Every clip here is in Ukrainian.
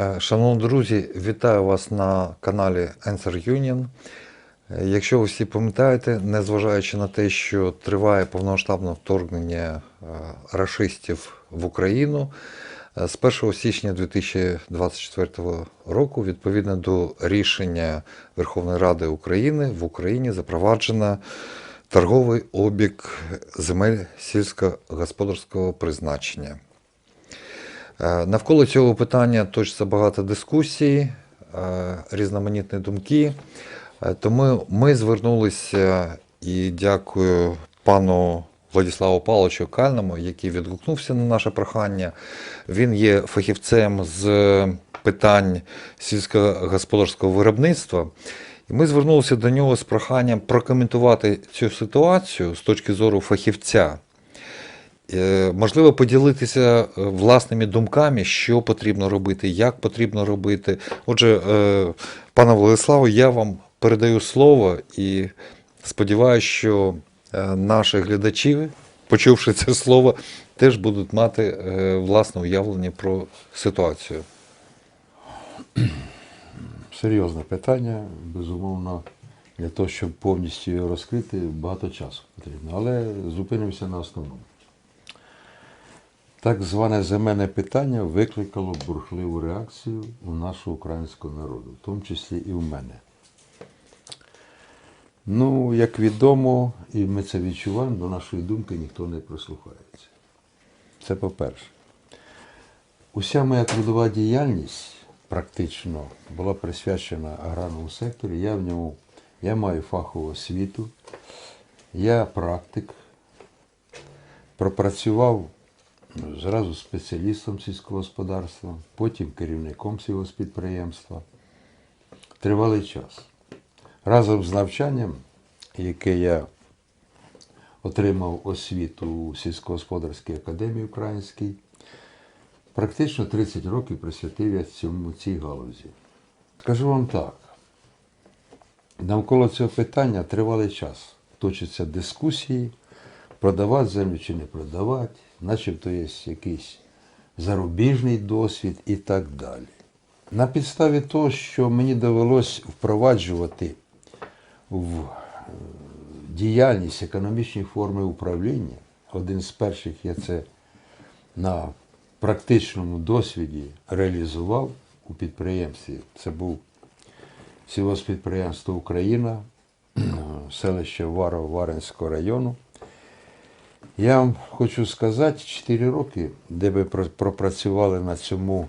Е, Шановні друзі, вітаю вас на каналі Answer Union. Е, Якщо ви всі пам'ятаєте, незважаючи на те, що триває повномасштабне вторгнення е, рашистів в Україну, з 1 січня 2024 року, відповідно до рішення Верховної Ради України, в Україні запроваджено торговий обіг земель сільськогосподарського призначення. Е, Навколо цього питання точиться багато дискусій, е, різноманітні думки. Е, Тому ми звернулися і дякую пану Владиславу Павловичу Кальному, який відгукнувся на наше прохання. Він є фахівцем з питань сільськогосподарського виробництва. І ми звернулися до нього з проханням прокоментувати цю ситуацію з точки зору фахівця. Е, Можливо, поділитися е, власними думками, що потрібно робити, як потрібно робити. Отже, е, пане Владиславе, я вам передаю слово і сподіваюся, що наші глядачі, почувши це слово, теж будуть мати власне уявлення про ситуацію. Серйозне питання, безумовно, для того, щоб повністю його розкрити, багато часу потрібно. Але зупинимося на основному. Так зване земельне питання викликало бурхливу реакцію у нашого українського народу, в тому числі і в мене. Ну, як відомо, і ми це відчуваємо, до нашої думки ніхто не прислухається. Це по-перше. Уся моя трудова діяльність практично була присвячена аграрному секторі. Я в ньому я маю фахову освіту, я практик, пропрацював зразу спеціалістом сільського господарства, потім керівником сільгоспідприємства. Тривалий час. Разом з навчанням, яке я отримав освіту у сільськогосподарській академії українській, Практично 30 років присвятив я цьому цій галузі. Скажу вам так, навколо цього питання тривалий час точаться дискусії, продавати землю чи не продавати, начебто є якийсь зарубіжний досвід і так далі. На підставі того, що мені довелось впроваджувати в е, діяльність економічні форми управління, один з перших я це на практичному досвіді реалізував у підприємстві. Це був сільгоспідприємство Україна, селище Варов Варенського району. Я вам хочу сказати, 4 роки, де ви пропрацювали на цьому,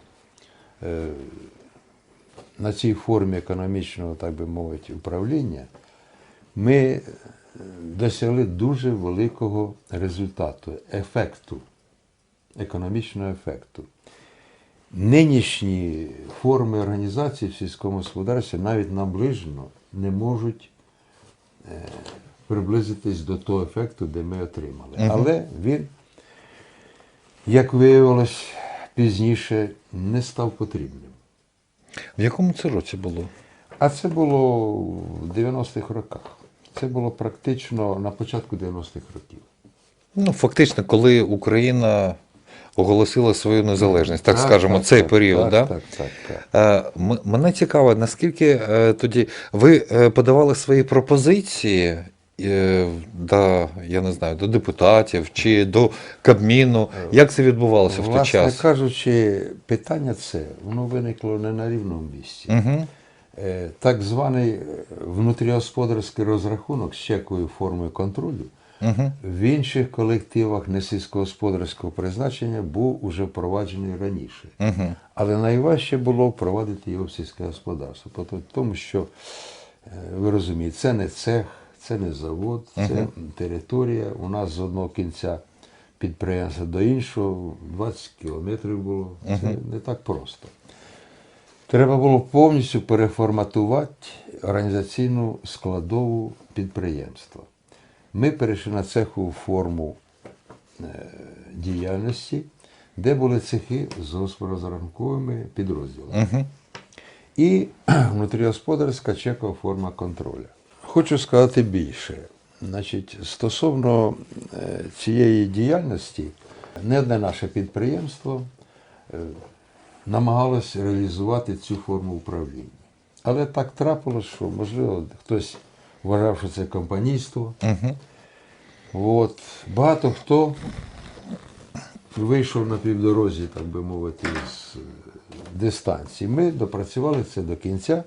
е, на цій формі економічного, так би мовити, управління, ми е, досягли дуже великого результату, ефекту економічного ефекту. Нинішні форми організації в сільському господарстві навіть наближено не можуть е, приблизитись до того ефекту, де ми отримали. Але він, як виявилось пізніше, не став потрібним. В якому це році було? А це було в 90-х роках. Це було практично на початку 90-х років. Ну, фактично, коли Україна оголосила свою незалежність, так, скажемо, так, цей так, період, так, да? так, так, так. Е, Мене цікаво, наскільки е, тоді ви е, подавали свої пропозиції до, я не знаю, до депутатів чи до Кабміну. Як це відбувалося в той Власне час? кажучи, питання це воно виникло не на рівному місці. Угу. Е, Так званий е, внутрігосподарський розрахунок з чековою формою контролю Угу. в інших колективах несільськогосподарського призначення був уже впроваджений раніше. Угу. Але найважче було впровадити його в сільське господарство, тому що, е, ви розумієте, це не цех, це не завод, це територія. У нас з одного кінця підприємства до іншого 20 кілометрів було. Це не так просто. Треба було повністю переформатувати організаційну складову підприємства. Ми перейшли на цехову форму е, діяльності, де були цехи з господарськими підрозділами. Угу. І внутрігосподарська чекова форма контролю. Хочу сказати більше. Значить, стосовно е, цієї діяльності, не одне наше підприємство е, намагалось реалізувати цю форму управління. Але так трапилось, що, можливо, хтось вважав, що це компанійство. От. Багато хто вийшов на півдорозі, так би мовити, з е, дистанції. Ми допрацювали це до кінця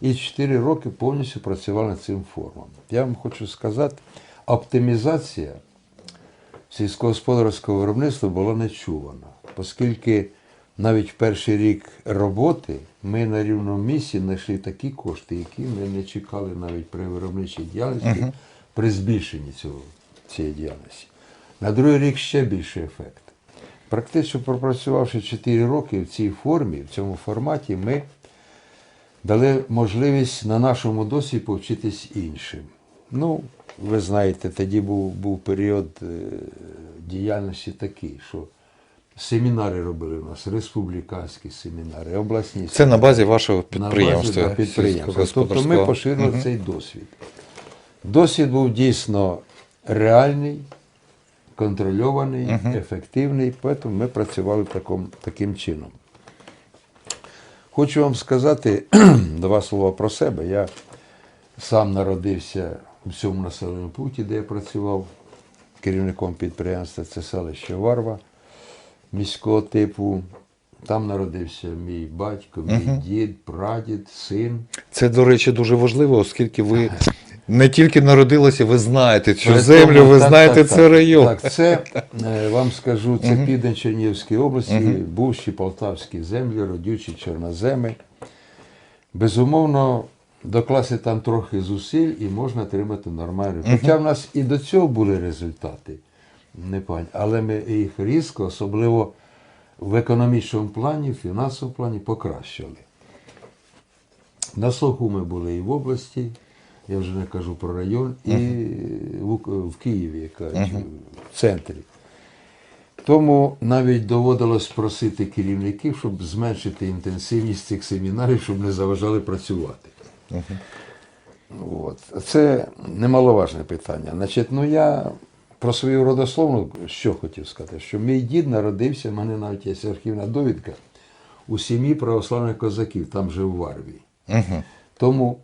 і 4 роки повністю працювали над цим формом. Я вам хочу сказати, оптимізація сільськогосподарського виробництва була нечувана, оскільки навіть перший рік роботи ми на рівному місці знайшли такі кошти, які ми не чекали навіть при виробничій діяльності, при збільшенні цього, цієї діяльності. На другий рік ще більший ефект. Практично пропрацювавши 4 роки в цій формі, в цьому форматі, ми дали можливість на нашому досвіді повчитись іншим. Ну, ви знаєте, тоді був, був період е, діяльності такий, що семінари робили у нас, республіканські семінари, обласні Це на базі вашого на підприємства. базі, да, підприємства. Тобто ми поширили цей досвід. Досвід був дійсно реальний, контрольований, ефективний, тому ми працювали таком, таким чином. Хочу вам сказати два слова про себе. Я сам народився у цьому населеному пункті, де я працював керівником підприємства, це селище Варва міського типу. Там народився мій батько, мій дід, прадід, син. Це, до речі, дуже важливо, оскільки ви не тільки народилися, ви знаєте цю При землю, тому, ви так, знаєте так, цей так. район. Так, це е, вам скажу, це південь Чернігівської області, бувші полтавські землі, родючі чорноземи. Безумовно, докласти там трохи зусиль і можна отримати нормальний. Хоча в нас і до цього були результати, не пані, але ми їх різко, особливо в економічному плані, в фінансовому плані покращили. На слуху ми були і в області, я вже не кажу про район, і в, в Києві, яка в центрі. Тому навіть доводилось просити керівників, щоб зменшити інтенсивність цих семінарів, щоб не заважали працювати. От. Це немаловажне питання. Значить, ну я про свою родословну що хотів сказати, що мій дід народився, в мене навіть є архівна довідка у сім'ї православних козаків, там же в Варві. Тому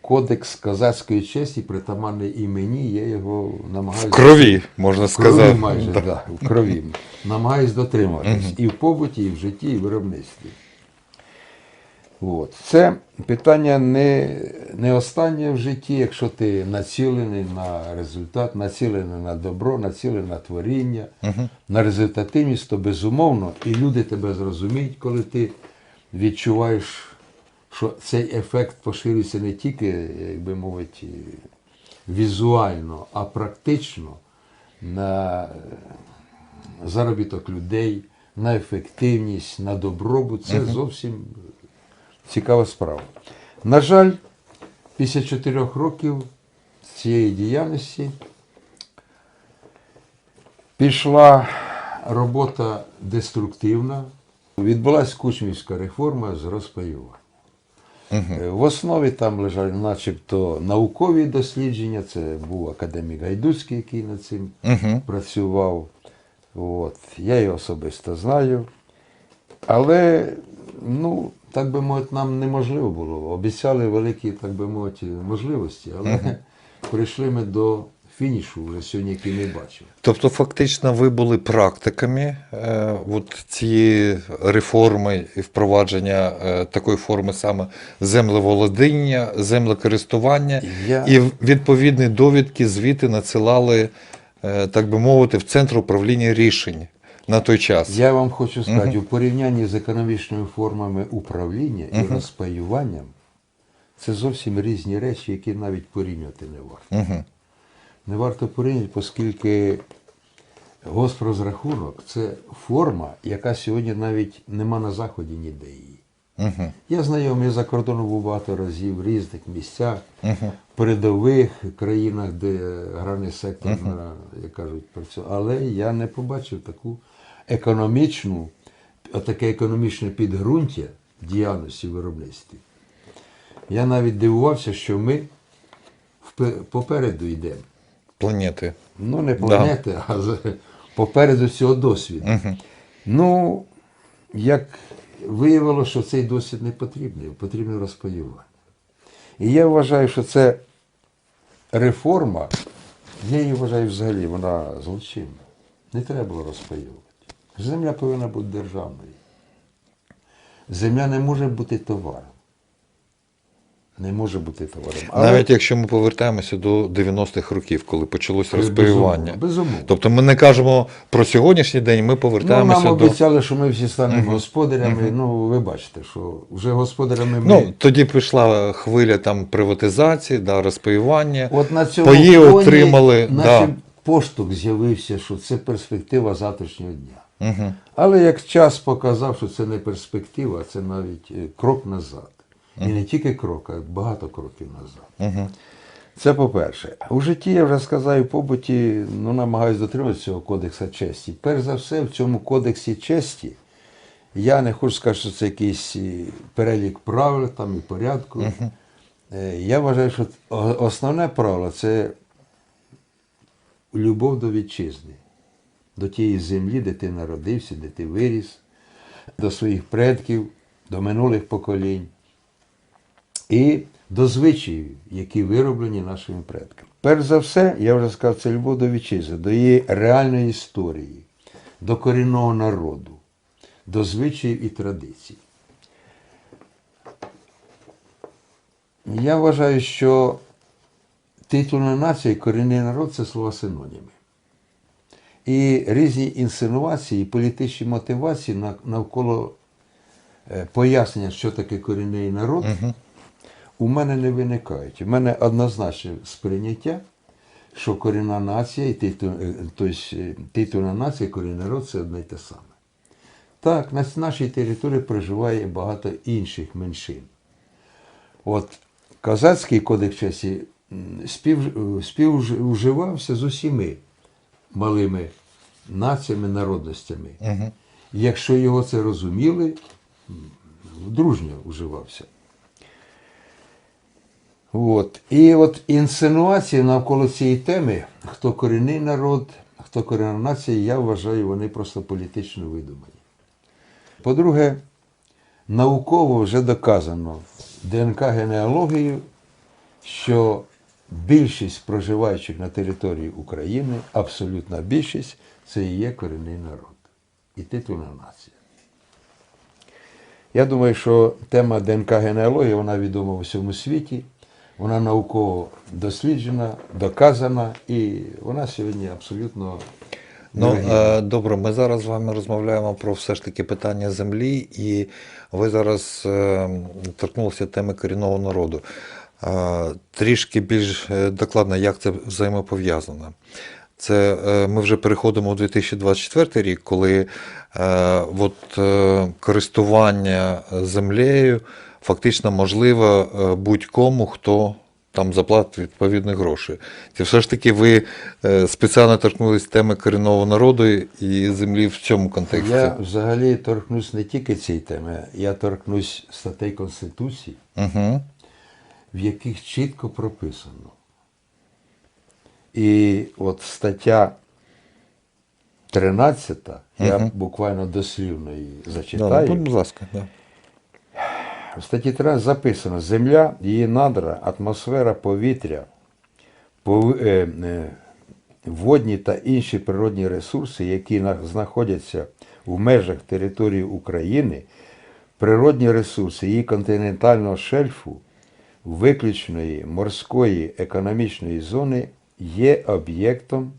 кодекс козацької честі, притаманний імені, я його намагаюся. В крові, можна В крові сказати. майже, да. в крові. Намагаюсь дотримуватись і в побуті, і в житті, і в виробництві. От. Це питання не, не останнє в житті, якщо ти націлений на результат, націлений на добро, націлений на творіння, на результативність, то безумовно, і люди тебе зрозуміють, коли ти відчуваєш, що цей ефект поширюється не тільки, як би мовити, візуально, а практично на заробіток людей, на ефективність, на добробут. Це зовсім цікава справа. На жаль, після чотирьох років цієї діяльності пішла робота деструктивна. Відбулася кучмівська реформа з розпаювання. Е, В основі там лежали начебто наукові дослідження. Це був академік Гайдуцький, який над цим працював. От. Я його особисто знаю. Але, ну, так би мовити, нам неможливо було. Обіцяли великі, так би мовити, можливості, але прийшли ми до фінішу, вже сьогодні який не бачив. Тобто, фактично, ви були практиками е, от цієї реформи і впровадження е, такої форми саме землеволодіння, землекористування, Я- і відповідні довідки, звіти надсилали, е, так би мовити, в центр управління рішень на той час. Я вам хочу сказати, у порівнянні з економічними формами управління і розпаюванням, це зовсім різні речі, які навіть порівнювати не варто. Не варто порівнювати, оскільки госпрозрахунок це форма, яка сьогодні навіть нема на заході ніде її. Я знайомий за кордоном був багато разів в різних місцях, передових країнах, де аграрний сектор, на, як кажуть, працює. Але я не побачив таку економічну, таке економічне підґрунтя діяльності виробництві. Я навіть дивувався, що ми попереду йдемо. Планети. Ну, не планети, а попереду цього досвіду. Ну, як виявилося, що цей досвід не потрібний, потрібне розпаювання. І я вважаю, що це реформа, я її вважаю взагалі, вона злочинна. Не треба було розпаювати. Земля повинна бути державною. Земля не може бути товаром. Не може бути товаром. Але- Навіть якщо ми повертаємося до 90-х років, коли Безумовно, розпаювання. безумовно. Тобто ми не кажемо про сьогоднішній день, ми Ну, повертаємося нам до. обіцяли, що ми всі станемо господарями. Ну, ви бачите, що вже господарями ми. Ну, тоді прийшла хвиля там приватизації, да, розпаювання. От на цьому Паї отримали, наче да. поштовх з'явився, що це перспектива завтрашнього дня. Угу. Але як час показав, що це не перспектива, а це навіть е, крок назад. І не тільки крок, а багато кроків назад. Угу. Це по-перше. У житті, я вже сказав, в побуті ну, намагаюся дотримуватися цього кодексу честі. Перш за все, в цьому кодексі честі я не хочу сказати, що це якийсь е, перелік правил там і порядку. Е, Я вважаю, що основне правило це любов до вітчизни, до тієї землі, де ти народився, де ти виріс, до своїх предків, до минулих поколінь і до звичаїв, які вироблені нашими предками. Перш за все, я вже сказав, це любов до вітчизни, до її реальної історії, до корінного народу, до звичаїв і традицій. Я вважаю, що титульна нація і корінний народ це слова синоніми. І різні інсинуації, політичні мотивації навколо е, пояснення, що таке корінний народ, у мене не виникають. У мене однозначне сприйняття, що корінна нація і е, е, титульна нація і корінний народ це одне й те саме. Так, на нашій території проживає багато інших меншин. От Казацький кодекс часі спів, співуживався з усіми малими націями, народностями. Угу. Якщо його це розуміли, дружньо уживався. От. І от інсинуації навколо цієї теми, хто корінний народ, хто корінна нація, я вважаю, вони просто політично видумані. По-друге, науково вже доказано ДНК-генеалогією, що більшість проживаючих на території України, абсолютна більшість, це і є корінний народ і титульна нація. Я думаю, що тема ДНК-генеалогії вона відома в усьому світі, вона науково досліджена, доказана, і вона сьогодні абсолютно Ну, е, добре, ми зараз з вами розмовляємо про все ж таки питання землі, і ви зараз е, торкнулися теми корінного народу. Е, трішки більш докладно, як це взаємопов'язано. Це ми вже переходимо у 2024 рік, коли от, користування землею фактично можливо е, будь-кому, хто там заплатить відповідні гроші. Чи все ж таки ви е, спеціально торкнулись теми корінного народу і землі в цьому контексті? Я взагалі торкнусь не тільки цієї теми, я торкнусь статей Конституції, Угу. в яких чітко прописано. І от стаття 13, я буквально дослівно її Да, зачитаю. ну, будь ласка, да. В статті 13 записано: Земля, її надра, атмосфера, повітря, пов- е, е, водні та інші природні ресурси, які на- знаходяться в межах території України, природні ресурси її континентального шельфу, виключної морської економічної зони є об'єктом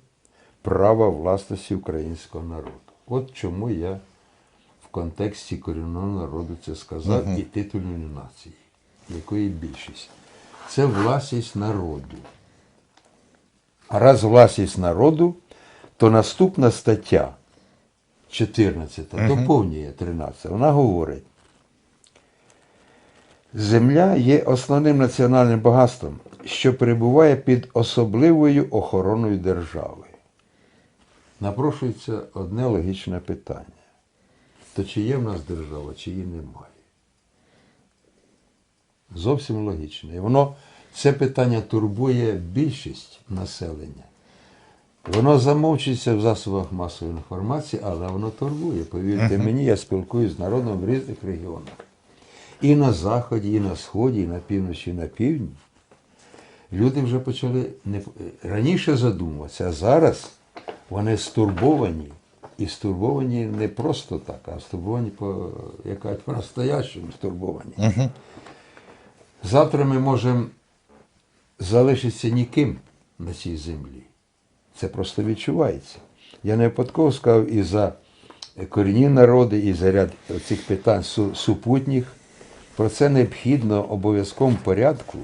права власності українського народу. От чому я контексті корінного народу це сказав і титульної нації, якої більшість. Це власність народу. А раз власність народу, то наступна стаття 14 доповнює 13. Вона говорить, Земля є основним національним багатством, що перебуває під особливою охороною держави. Напрошується одне логічне питання. То чи є в нас держава, чи її немає? Зовсім логічно. І воно це питання турбує більшість населення. Воно замовчується в засобах масової інформації, але воно турбує. Повірте мені, я спілкуюся з народом в різних регіонах. І на Заході, і на Сході, і на півночі, і на півдні. Люди вже почали не раніше задумуватися, а зараз вони стурбовані. І стурбовані не просто так, а стурбовані по якась по-настоящему стурбовані. Завтра ми можемо залишитися ніким на цій землі. Це просто відчувається. Я не випадково сказав і за корінні народи, і за ряд цих питань су- супутніх. Про це необхідно обов'язковому порядку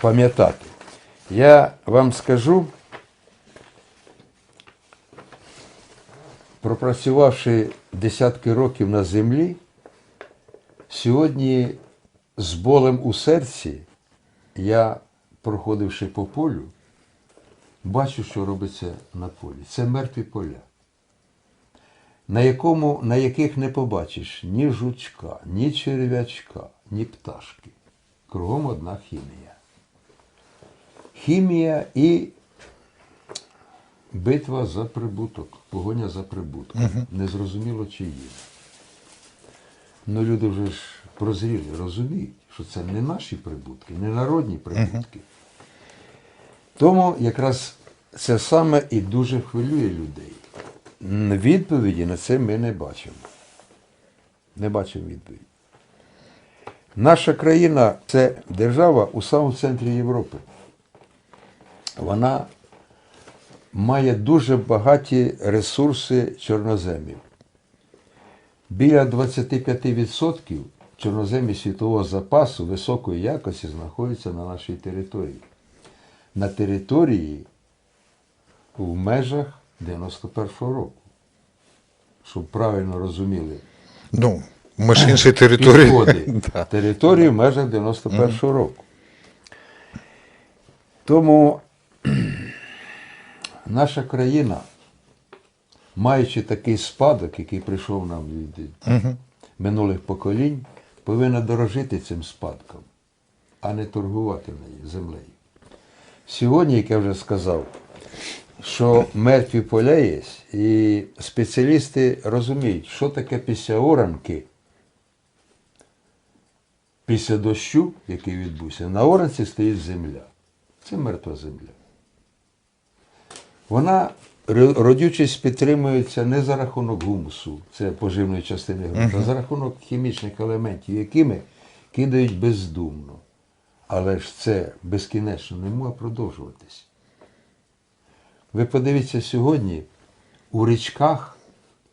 пам'ятати. Я вам скажу, пропрацювавши десятки років на землі, сьогодні з болем у серці я, проходивши по полю, бачу, що робиться на полі. Це мертві поля, на, якому, на яких не побачиш ні жучка, ні черв'ячка, ні пташки. Кругом одна хімія. Хімія і битва за прибуток, погоня за прибутком. Незрозуміло чи є. Ну люди вже ж прозріли, розуміють, що це не наші прибутки, не народні прибутки. Тому якраз це саме і дуже хвилює людей. Відповіді на це ми не бачимо. Не бачимо відповіді. Наша країна це держава у самому центрі Європи. Вона має дуже багаті ресурси чорноземів. Біля 25% чорноземів світового запасу високої якості знаходяться на нашій території. На території в межах 91-го року. Щоб правильно розуміли Ну, ми ж іншої території. Да. Території в межах 91-го року. Тому наша країна, маючи такий спадок, який прийшов нам від минулих поколінь, повинна дорожити цим спадком, а не торгувати нею землею. Сьогодні, як я вже сказав, що мертві поля є, і спеціалісти розуміють, що таке після оранки після дощу, який відбувся, на оранці стоїть земля. Це мертва земля. Вона ро- родючість підтримується не за рахунок гумусу, це поживної частини ґрунту, а за рахунок хімічних елементів, якими кидають бездумно. Але ж це безкінечно не може продовжуватись. Ви подивіться сьогодні, у річках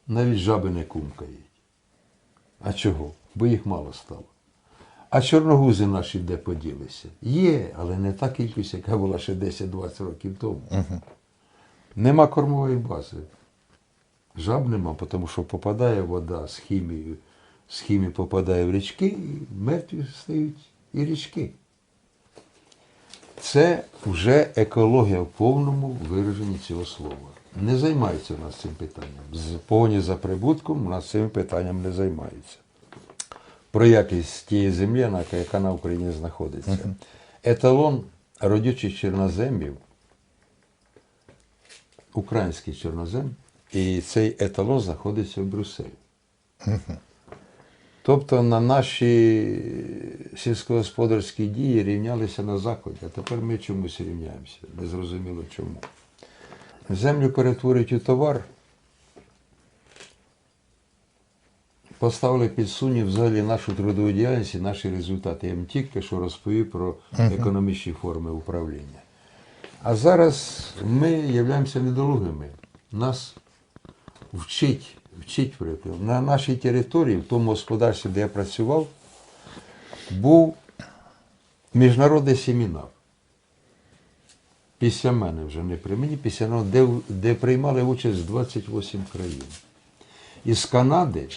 навіть жаби не кумкають. А чого? Бо їх мало стало. А чорногузи наші де поділися? Є, але не та кількість, яка була ще 10-20 років тому. Нема кормової бази. Жаб нема, тому що попадає вода з хімією, з хімії попадає в річки, і мертві стають і річки. Це вже екологія в повному вираженні цього слова. Не займаються у нас цим питанням. З погоні за прибутком у нас цим питанням не займаються. Про якість тієї землі, яка на Україні знаходиться. Еталон родючих чорноземів, український чорнозем, і цей еталон знаходиться в Брюсселі. Тобто на наші сільськогосподарські дії рівнялися на Заході, а тепер ми чомусь рівняємося. Незрозуміло чому. Землю перетворюють у товар. Поставили під сумнів взагалі нашу трудову діяльність і наші результати. Я вам тільки що розповів про економічні форми управління. А зараз ми являємося недолугими. Нас вчить, вчить. На нашій території, в тому господарстві, де я працював, був міжнародний семінар. Після мене вже не при мені, після мене, де, де приймали участь 28 країн. Із Канади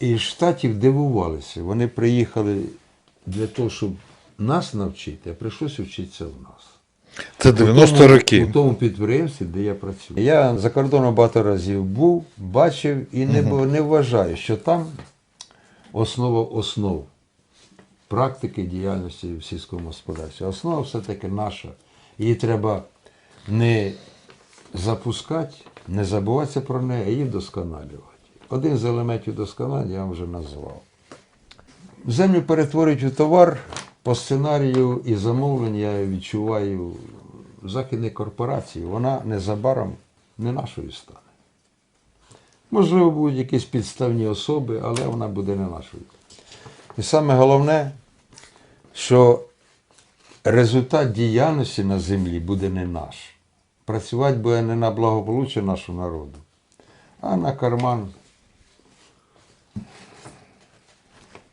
і з Штатів дивувалися. Вони приїхали для того, щоб нас навчити, а прийшлося вчитися в нас. Це 90 тому- років. У тому підприємстві, де я працюю. Я за кордоном багато разів був, бачив і не, бу- не вважаю, що там основа основ практики діяльності в сільському господарстві. Основа все-таки наша. Її треба не запускати, не забуватися про неї, а її вдосконалювати. Один з елементів досконалення я вам вже назвав. Землю перетворюють у товар по сценарію і замовлення я відчуваю західних корпорацій. Вона незабаром не нашою стане. Можливо, будуть якісь підставні особи, але вона буде не нашою. І саме головне, що результат діяльності на землі буде не наш. Працювати буде не на благополуччя нашого народу, а на карман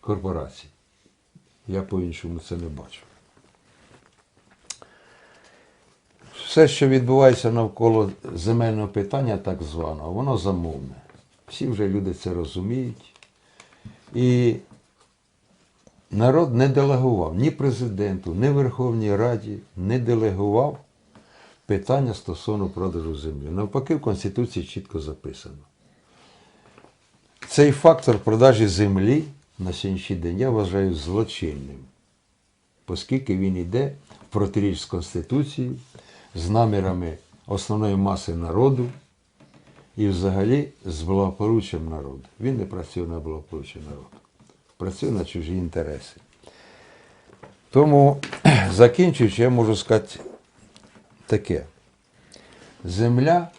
корпорацій. Я по-іншому це не бачу. Все, що відбувається навколо земельного питання, так званого, воно замовне. Всі вже люди це розуміють. І народ не делегував ні президенту, ні Верховній Раді, не делегував питання стосовно продажу землі. Навпаки, в Конституції чітко записано. Цей фактор продажі землі на сьогоднішній день я вважаю злочинним, оскільки він йде в протиріч з Конституцією, з намірами основної маси народу і взагалі з благополуччям народу. Він не працює на благополуччя народу, працює на чужі інтереси. Тому, закінчуючи, я можу сказати таке. Земля,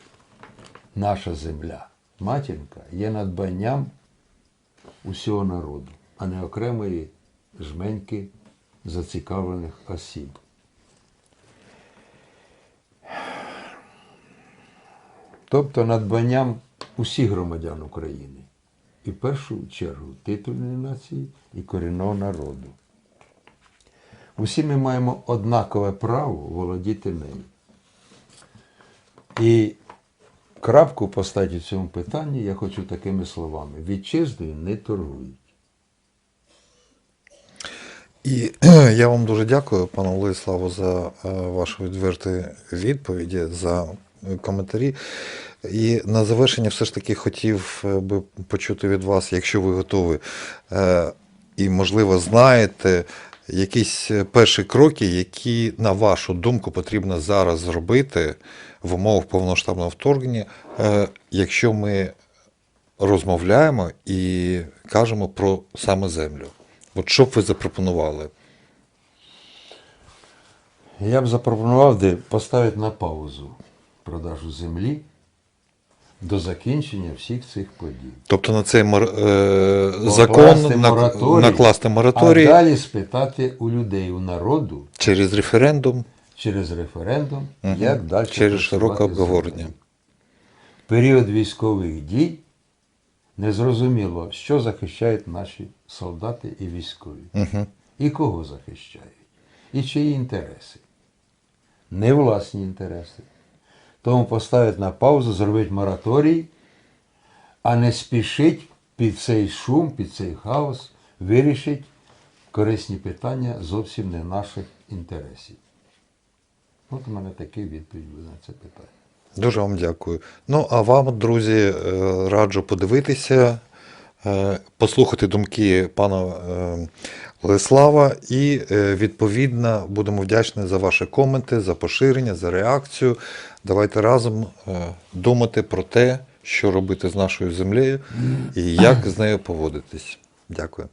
наша земля, матінка, є надбанням усього народу, а не окремої жменьки зацікавлених осіб. Тобто надбанням усіх громадян України. І в першу чергу титульної нації і корінного народу. Усі ми маємо однакове право володіти нею. І крапку поставити в цьому питанні я хочу такими словами: вітчизною не торгують. І я вам дуже дякую, пане Владиславу, за е, ваші відверті відповіді, за коментарі. І на завершення все ж таки хотів е, би почути від вас, якщо ви готові, е, і, можливо, знаєте якісь перші кроки, які, на вашу думку, потрібно зараз зробити в умовах повномасштабного вторгнення, е, якщо ми розмовляємо і кажемо про саме землю. От що б ви запропонували? Я б запропонував де поставити на паузу продажу землі до закінчення всіх цих подій. Тобто на цей мор... е... Закон мораторій, накласти мораторій А далі спитати у людей, у народу через референдум, через референдум, Мгм. як далі через широке обговорення. Період військових дій незрозуміло, що захищають наші солдати і військові. Угу. І кого захищають, і чиї інтереси. Не власні інтереси. Тому поставить на паузу, зробить мораторій, а не спішить під цей шум, під цей хаос вирішить корисні питання зовсім не наших інтересів. От у мене такий відповідь буде на це питання. Дуже вам дякую. Ну, а вам, друзі, е, раджу подивитися, е, послухати думки пана е, Владислава і, відповідно, будемо вдячні за ваші коменти, за поширення, за реакцію. Давайте разом думати про те, що робити з нашою землею і як з нею поводитись. Дякую.